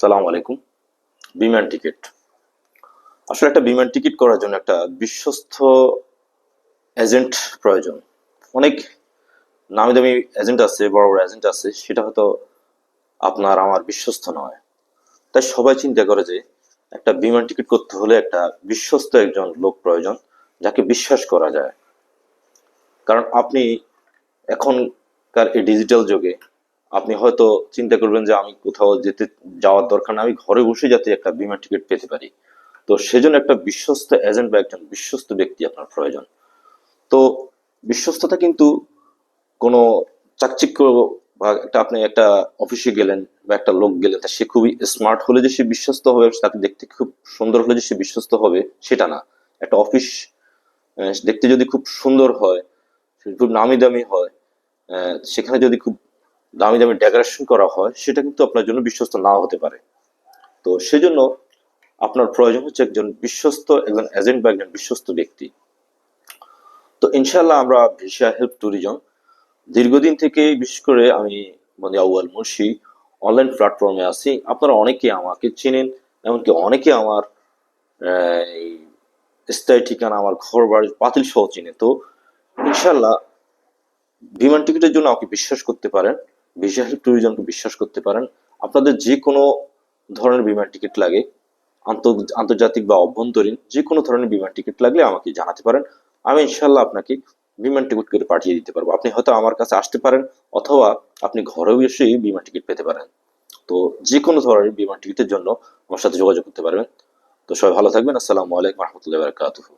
সালাম আলাইকুম। বিমান টিকিট। আসলে একটা বিমান টিকিট করার জন্য একটা বিশ্বস্ত এজেন্ট প্রয়োজন। অনেক নামি দামি এজেন্ট আছে, বড় বড় এজেন্ট আছে, সেটা হয়তো আপনার আমার বিশ্বস্ত নয়। তাই সবাই চিন্তা করে যে একটা বিমান টিকিট করতে হলে একটা বিশ্বস্ত একজন লোক প্রয়োজন, যাকে বিশ্বাস করা যায়। কারণ আপনি এখনকার এই ডিজিটাল যুগে আপনি হয়তো চিন্তা করবেন যে আমি কোথাও যেতে যাওয়ার দরকার না আমি ঘরে বসে যাতে একটা বিমান টিকিট পেতে পারি। তো সেজন্য একটা বিশ্বস্ত এজেন্ট বা একজন বিশ্বস্ত ব্যক্তি আপনার প্রয়োজন। তো বিশ্বস্ততা কিন্তু কোনো চাকচিক্য বা একটা আপনি একটা অফিসে গেলেন বা একটা লোক গেলেন, তা সে খুবই স্মার্ট হলে যে সে বিশ্বস্ত হবে, তাকে দেখতে খুব সুন্দর হলে যে সে বিশ্বস্ত হবে, সেটা না। একটা অফিস দেখতে যদি খুব সুন্দর হয় খুব নামি দামি হয় সেখানে যদি খুব দামি দামি ডেকোরেশন করা হয়, সেটা কিন্তু আপনার জন্য বিশ্বস্ত নাও হতে পারে। তো সেজন্য আপনার প্রয়োজন হচ্ছে একজন বিশ্বস্ত, একজন এজেন্ট বা একজন বিশ্বস্ত ব্যক্তি। তো ইনশাল্লাহ আমরা ভিসা হেল্প ট্যুরিজম দীর্ঘদিন থেকে, বিশেষ করে আমি মানে আউয়াল মুর্শি অনলাইন প্ল্যাটফর্মে আছি। আপনারা অনেকে আমাকে চেনেন, এমনকি অনেকে আমার স্থায়ী ঠিকানা, আমার ঘর বাড়ি বাতিল সহ চিনে তো ইনশাল্লাহ বিমান টিকিটের জন্য আমাকে বিশ্বাস করতে পারেন। ভিসা ট্যুরিজমকে বিশ্বাস করতে পারেন। আপনাদের যে কোনো ধরনের বিমান টিকিট লাগে আন্তর্জাতিক বা অভ্যন্তরীণ যে কোনো ধরনের বিমান টিকিট লাগলে আমাকে জানাতে পারেন। আমি ইনশাল্লাহ আপনাকে বিমান টিকিট করে পাঠিয়ে দিতে পারব। আপনি হয়তো আমার কাছে আসতে পারেন অথবা আপনি ঘরে এসেই বিমান টিকিট পেতে পারেন। তো যে কোনো ধরনের বিমান টিকিটের জন্য আমার সাথে যোগাযোগ করতে পারবেন। তো সবাই ভালো থাকবেন। আসসালামু আলাইকুম রহমতুল্লাহ বারকাতুহু।